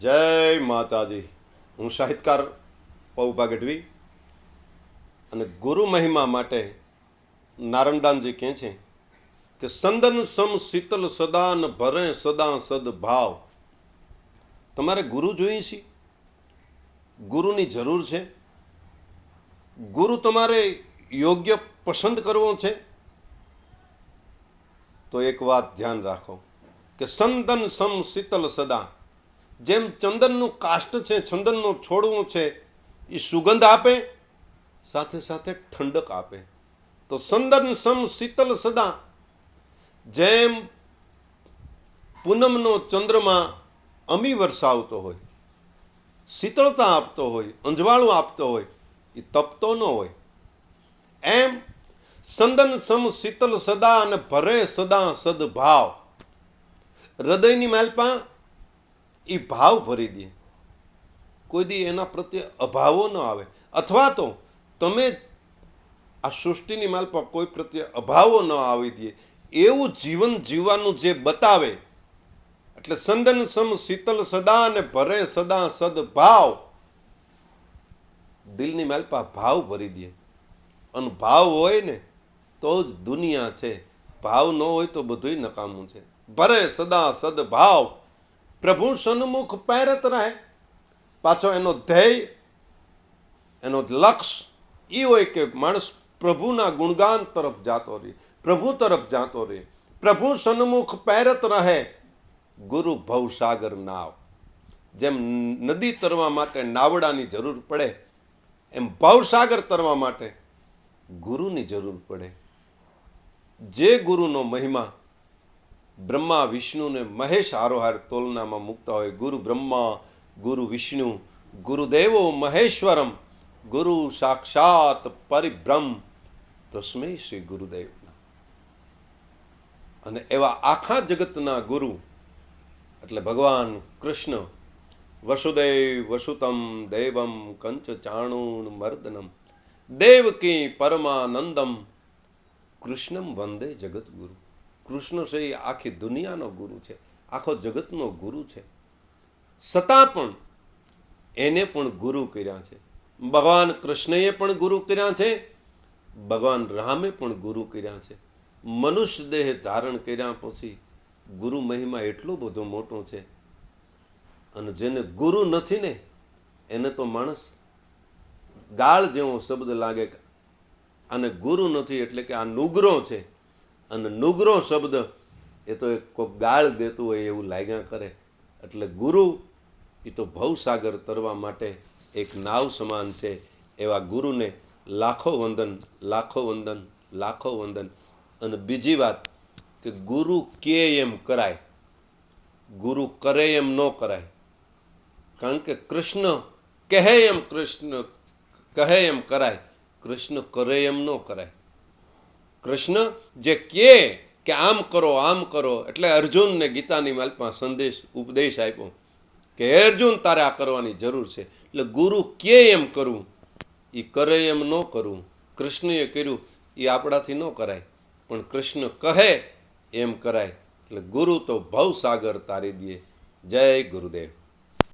જય માતાજી. હું સાહિત્યકાર પૌભા ગઢવી અને ગુરુ મહિમા માટે નારણદાનજી કહે છે કે સંદન સમ શીતલ સદાન ભરે સદા સદભાવ તમારે ગુરુ જોઈએ છે? ગુરુની જરૂર છે? ગુરુ તમારે યોગ્ય પસંદ કરવો છે? તો એક વાત ધ્યાન રાખો કે સંદન સમ શીતલ સદા જેમ ચંદનનું કાષ્ટ છે ચંદનનું છોડવું છે એ સુગંધ આપે, સાથે સાથે ઠંડક આપે. તો સંદન સમ શીતલ સદા, જેમ પૂનમનો ચંદ્રમાં અમી વરસાવતો હોય, શીતળતા આપતો હોય, અંજવાળું આપતો હોય એ તપતો ન હોય. એમ સંદન સમ શીતલ સદા અને ભરે સદા સદભાવ. હૃદયની માલપા એ ભાવ ભરી દે. કોઈ દી એના પ્રત્યે અભાવો ન આવે. અથવા તો તમે આ સૃષ્ટિની માલપા કોઈ પ્રત્યે અભાવો ન આવી દે. એવું જીવન જીવવાનું જે બતાવે, એટલે સંદન સમ શીતલ સદા અને ભરે સદા સદભાવ દિલની માલપા ભાવ ભરી દે. અને ભાવ હોય ને તો જ દુનિયા છે. ભાવ ન હોય તો બધુંય નકામું છે. ભરે સદા સદભાવ પ્રભુ સન્મુખ પહેરત રહે. પાછો એનો ધ્યેય, એનો લક્ષ્ય એ હોય કે માણસ પ્રભુના ગુણગાન તરફ જાતો રહે, પ્રભુ તરફ જાતો રહે. પ્રભુ સન્મુખ પહેરત રહે, ગુરુ ભવસાગર નાવ. જેમ નદી તરવા માટે નાવડાની જરૂર પડે, એમ ભવસાગર તરવા માટે ગુરુની જરૂર પડે. જે ગુરુનો મહિમા બ્રહ્મા, વિષ્ણુ ને મહેશ હારોહાર તોલનામાં મૂકતા હોય ગુરુ બ્રહ્મા, ગુરુ વિષ્ણુ, ગુરુદેવો મહેશ્વરમ, ગુરુ સાક્ષાત પરિબ્રહ્મ તસ્મય શ્રી ગુરુદેવ. અને એવા આખા જગતના ગુરુ, એટલે ભગવાન કૃષ્ણ, વસુદેવ વસુતમ, દેવમ કંચ ચાણુણ મર્દનમ દેવકી પરમાનંદમ, કૃષ્ણમ વંદે જગતગુરુ કૃષ્ણ છે એ આખી દુનિયાનો ગુરુ છે, આખો જગતનો ગુરુ છે. છતાં પણ એને પણ ગુરુ કર્યા છે. ભગવાન કૃષ્ણએ પણ ગુરુ કર્યા છે, ભગવાન રામે પણ ગુરુ કર્યા છે. મનુષ્ય દેહ ધારણ કર્યા પછી ગુરુ મહિમા એટલો બધો મોટો છે. અને જેને ગુરુ નથી ને, એને તો માણસ ગાળ જેવો શબ્દ લાગે અને ગુરુ નથી એટલે કે આ નુગરો છે. અને નુગરો શબ્દ એ તો એક કોઈક ગાળ દેતું હોય એવું લાગ્યા કરે. એટલે ગુરુ એ તો ભવસાગર તરવા માટે એક નાવ સમાન છે. એવા ગુરુને લાખો વંદન લાખો વંદન લાખો વંદન. અને બીજી વાત કે ગુરુ કે એમ કરાય, ગુરુ કરે એમ ન કરાય. કારણ કે કૃષ્ણ કહે એમ કૃષ્ણ, કહે એમ કરાય, કૃષ્ણ કરે એમ ન કરાય. કૃષ્ણ જે કહે કે આમ કરો આમ કરો, એટલે અર્જુનને ગીતાની માલમાં સંદેશ, ઉપદેશ આપ્યો કે અર્જુન, તારે આ કરવાની જરૂર છે. એટલે ગુરુ કે એમ કરવું એ કરે એમ ન કરવું કૃષ્ણએ કર્યું એ આપણાથી ન કરાય. પણ કૃષ્ણ કહે એમ કરાય. એટલે ગુરુ તો ભવસાગર તારી દે. જય ગુરુદેવ.